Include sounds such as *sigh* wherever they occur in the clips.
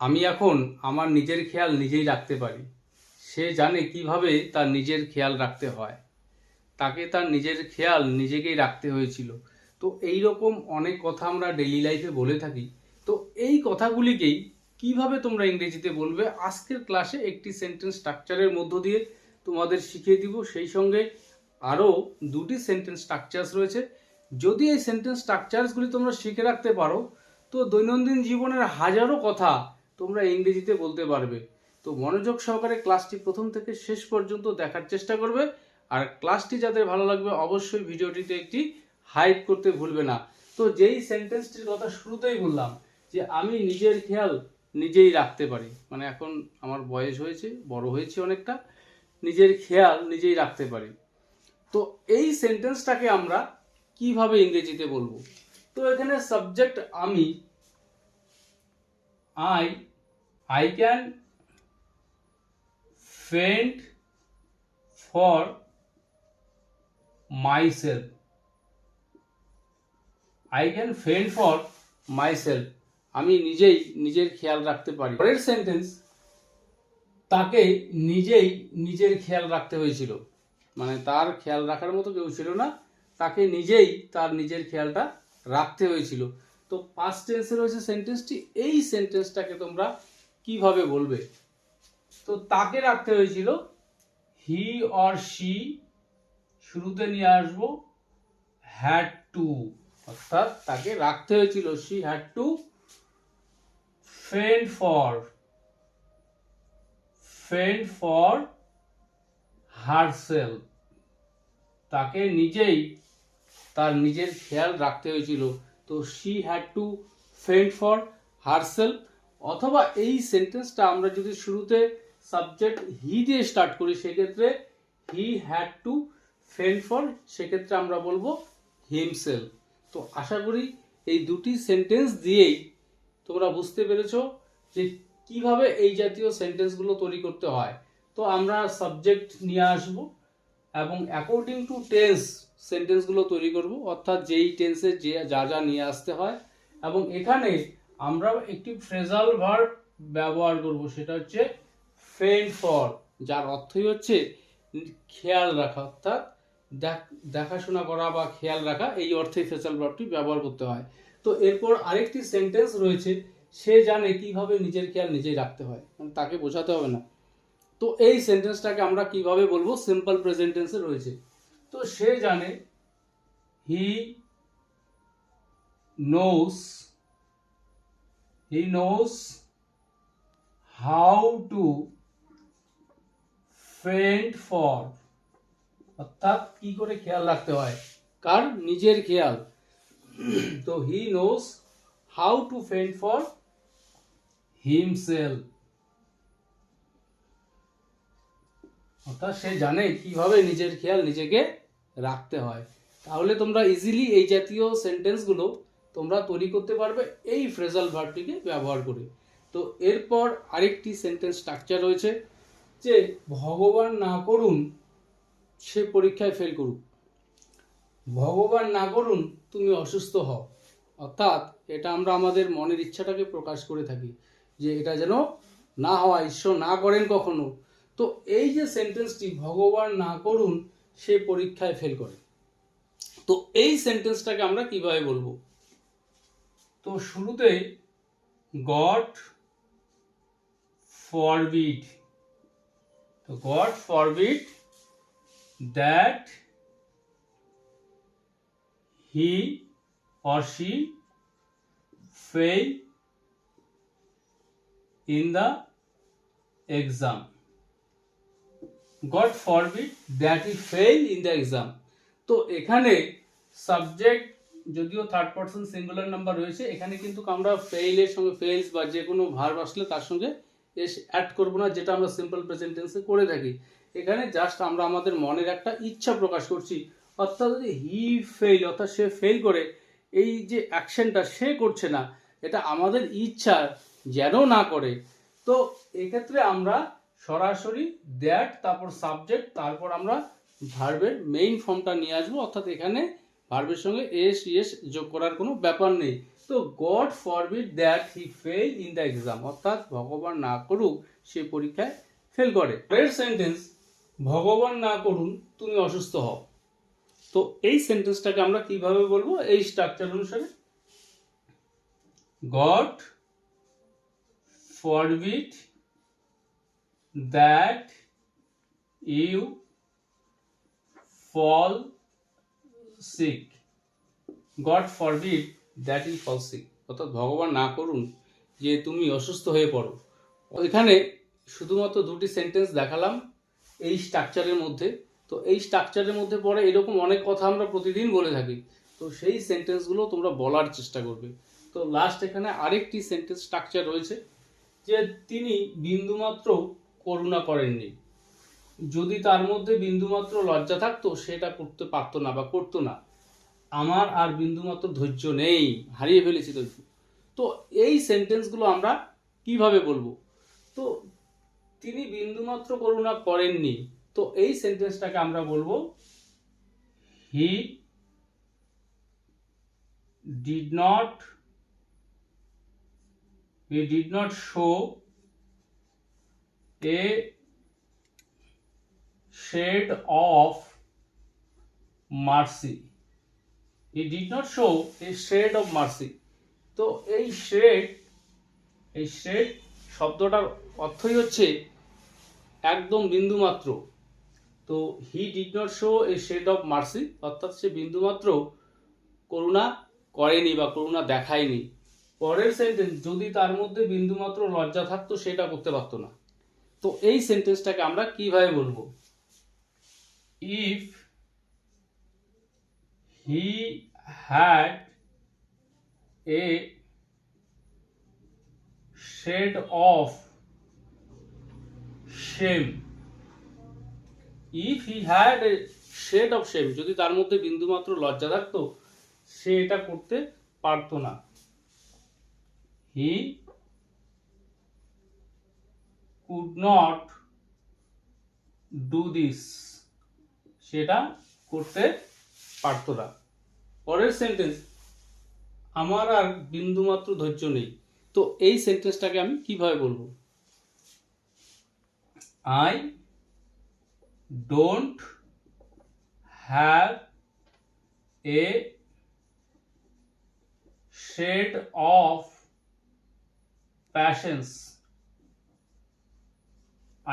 আমি এখন আমার নিজের খেয়াল নিজেই রাখতে পারি। সে জানে কীভাবে তার নিজের খেয়াল রাখতে হয়। তাকে তার নিজের খেয়াল নিজেকেই রাখতে হয়েছিল। তো এই রকম অনেক কথা আমরা ডেইলি লাইফে বলে থাকি। তো এই কথাগুলিকেই কীভাবে তোমরা ইংরেজিতে বলবে, আজকের ক্লাসে একটি সেন্টেন্স স্ট্রাকচারের মধ্য দিয়ে তোমাদের শিখিয়ে দিব। সেই সঙ্গে আরও দুটি সেন্টেন্স স্ট্রাকচার্স রয়েছে। যদি এই সেন্টেন্স স্ট্রাকচারসগুলি তোমরা শিখে রাখতে পারো, তো দৈনন্দিন জীবনের হাজারো কথা তোমরা ইংরেজিতে বলতে পারবে। তো মনোযোগ সহকারে ক্লাসটি প্রথম থেকে শেষ পর্যন্ত দেখার চেষ্টা করবে। আর ক্লাসটি যাদের ভালো লাগবে, অবশ্যই ভিডিওটিতে একটি হাইপ করতে ভুলবে না। তো যেই সেন্টেন্সটির কথা শুরুতেই বললাম, যে আমি নিজের খেয়াল নিজেই রাখতে পারি। মানে এখন আমার বয়স হয়েছে, বড় হয়েছে অনেকটা, নিজের খেয়াল নিজেই রাখতে পারি। তো এই সেন্টেন্সটাকে আমরা কীভাবে ইংরেজিতে বলব? তো এখানে সাবজেক্ট আমি, I I can fend for myself I can fend for myself আমি নিজেই নিজের খেয়াল রাখতে পারি। পরের সেন্টেন্স তাকে নিজেই নিজের খেয়াল রাখতে হয়েছিল। মানে তার খেয়াল রাখার মতো কেউ ছিল না, তাকে নিজেই তার নিজের খেয়ালটা রাখতে হয়েছিল। তো পাস্ট টেন্সে রয়েছে সেন্টেন্সটি এই সেন্টেন্সটাকে তোমরা কীভাবে বলবে? তো তাকে রাখতে হয়েছিল হি অর শি শুরুতে নিয়ে আসব হ্যাড টু অর্থাৎ তাকে রাখতে হয়েছিল she had to fend for fend for herself তাকে নিজেই, তার নিজের খেয়াল রাখতে হয়েছিল। তো she had to fend for herself অথবা এই সেন্টেন্সটা আমরা যদি শুরুতে সাবজেক্ট হি দিয়ে স্টার্ট করি, সেক্ষেত্রে he had to fend for সেক্ষেত্রে আমরা বলব হিমসেল তো আশা করি এই দুটি সেন্টেন্স দিয়েই তোমরা বুঝতে পেরেছ যে কীভাবে এই জাতীয় সেন্টেন্সগুলো তৈরি করতে হয়। তো আমরা সাবজেক্ট নিয়ে আসব এবং অ্যাকর্ডিং টু টেন্স সেন্টেন্সগুলো তৈরি করব, অর্থাৎ যেই টেন্সে যে যা যা নিয়ে আসতে হয়। এবং এখানে আমরা একটি ফ্রেজাল ভার্ব ব্যবহার করব, সেটা হচ্ছে ফেন্ড ফর যার অর্থই হচ্ছে খেয়াল রাখা, অর্থাৎ দেখাশোনা করা বা খেয়াল রাখা, এই অর্থে ফ্রেজাল ভার্বটি ব্যবহার করতে হয়। তো এরপর আরেকটি সেন্টেন্স রয়েছে, সে জানে কীভাবে নিজের খেয়াল নিজেই রাখতে হয় মানে তাকে বোঝাতে হবে না। তো এই সেন্টেন্সটাকে আমরা কীভাবে বলব? সিম্পল প্রেজেন্টেন্সে রয়েছে। তো সে জানে he knows he knows how to fend for অর্থাৎ কি করে খেয়াল রাখতে হয়? কার? নিজের খেয়াল। *clears throat* তো he knows how to fend for himself অর্থাৎ সে জানে কীভাবে নিজের খেয়াল নিজেকে রাখতে হয়। তাহলে তোমরা ইজিলি এই জাতীয় সেন্টেন্সগুলো তোমরা তৈরি করতে পারবে এই ফ্রেজাল ভার্বটিকে ব্যবহার করে। তো এরপর আরেকটি সেন্টেন্স স্ট্রাকচার রয়েছে যে ভগবান না করুন সে পরীক্ষায় ফেল করুক। ভগবান না করুন তুমি অসুস্থ হও। অর্থাৎ এটা আমরা আমাদের মনের ইচ্ছাটাকে প্রকাশ করে থাকি যে এটা যেন না হওয়া ঈশ্বর না করেন কখনো। তো এই যে সেন্টেন্সটি ভগবান না করুন সে পরীক্ষায় ফেল করে। তো এই সেন্টেন্সটাকে আমরা কীভাবে বলব? তো শুরুতে গড ফরবিড তো God forbid that he Aussie fail in the exam God forbid that he fail in the exam তো এখানে সাবজেক্ট যদিও থার্ড পার্সন সিঙ্গুলার নাম্বার রয়েছে, এখানে কিন্তু আমরা ফেইলের সঙ্গে ফেইলস বা যে কোনো ভার্ব আসলে তার সঙ্গে এস অ্যাড করব না, যেটা আমরা সিম্পল প্রেজেন্ট টেন্সে করে থাকি। এখানে জাস্ট আমরা আমাদের মনের একটা ইচ্ছা প্রকাশ করছি। অর্থাৎ হি ফেইল অর্থাৎ সে ফেল করে, এই যে অ্যাকশনটা সে করছে না, এটা আমাদের ইচ্ছা যেন না করে। তো এক্ষেত্রে আমরা সরাসরি দ্যাট তারপর সাবজেক্ট তারপর আমরা ভার্বের মেইন ফর্মটা নিয়ে আসব। অর্থাৎ এখানে ভার্বের সঙ্গে এস, ইয়েস যোগ করার কোনো ব্যাপার নেই। তো God forbid that he fail in the exam, অর্থাৎ ভগবান না করুক, সে পরীক্ষায় ফেল করে। পরের সেন্টেন্স ভগবান না করুন, তুমি অসুস্থ হও। তো এই সেন্টেন্সটাকে আমরা কীভাবে বলব? এই স্ট্রাকচার অনুসারে। God forbid that you fall sick God for forbid that you fall sick অর্থাৎ ভগবান না করুন যে তুমি অসুস্থ হয়ে পড়ো। এখানে শুধুমাত্র দুটি সেন্টেন্স দেখালাম এই স্ট্রাকচারের মধ্যে। তো এই স্ট্রাকচারের মধ্যে পড়ে এরকম অনেক কথা আমরা প্রতিদিন বলে থাকি। তো সেই সেন্টেন্সগুলো তোমরা বলার চেষ্টা করবে। তো লাস্ট এখানে আরেকটি সেন্টেন্স স্ট্রাকচার রয়েছে যে তিনি বিন্দুমাত্র করুণা করেননি। যদি তার মধ্যে বিন্দুমাত্র লজ্জা থাকতো, সেটা করতে পারতো না বা করতো না। আমার আর বিন্দুমাত্র ধৈর্য নেই। হারিয়ে ফেলেছি ধৈর্য। তো এই সেন্টেন্সগুলো আমরা কীভাবে বলব? তো তিনি বিন্দুমাত্র করুণা করেননি। তো এই সেন্টেন্সটাকে আমরা বলব, he did not, he did not show a shade of mercy. He did not show a shade of mercy. তো এই শেড এই শেড শব্দটার অর্থই হচ্ছে একদম বিন্দুমাত্র। তো he did not show a shade of mercy অর্থাৎ সে বিন্দুমাত্র করুণা করেনি বা করুণা দেখায়নি। পরের সেন্টেন্স যদি তার মধ্যে বিন্দুমাত্র লজ্জা থাকতো, সেটা করতে পারতো না। তো এই সেন্টেন্সটাকে আমরা কীভাবে বলব? If he had a shade of shame if he had a shade of shame যদি তার মধ্যে বিন্দুমাত্র লজ্জা থাকতো সে এটা করতে পারতো না হি could not do this সেটা করতে পারতো না। পরের সেন্টেন্স আমার আর বিন্দুমাত্র ধৈর্য নেই। তো এই সেন্টেন্সটাকে আমি কীভাবে বলব? I don't have a shade of patience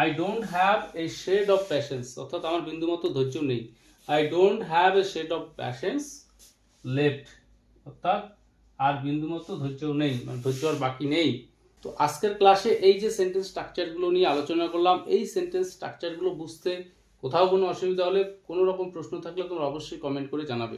I don't have a shade of patience অর্থাৎ আমার বিন্দুমাত্র ধৈর্য নেই। I don't have a shade of patience left অর্থাৎ আর বিন্দুমাত্র ধৈর্য নেই মানে ধৈর্য আর বাকি নেই। তো আজকের ক্লাসে এই যে সেন্টেন্স স্ট্রাকচারগুলো নিয়ে আলোচনা করলাম, এই সেন্টেন্স স্ট্রাকচারগুলো বুঝতে কোথাও কোনো অসুবিধা হলে কোনো রকম প্রশ্ন থাকলে তোমরা অবশ্যই কমেন্ট করে জানাবে।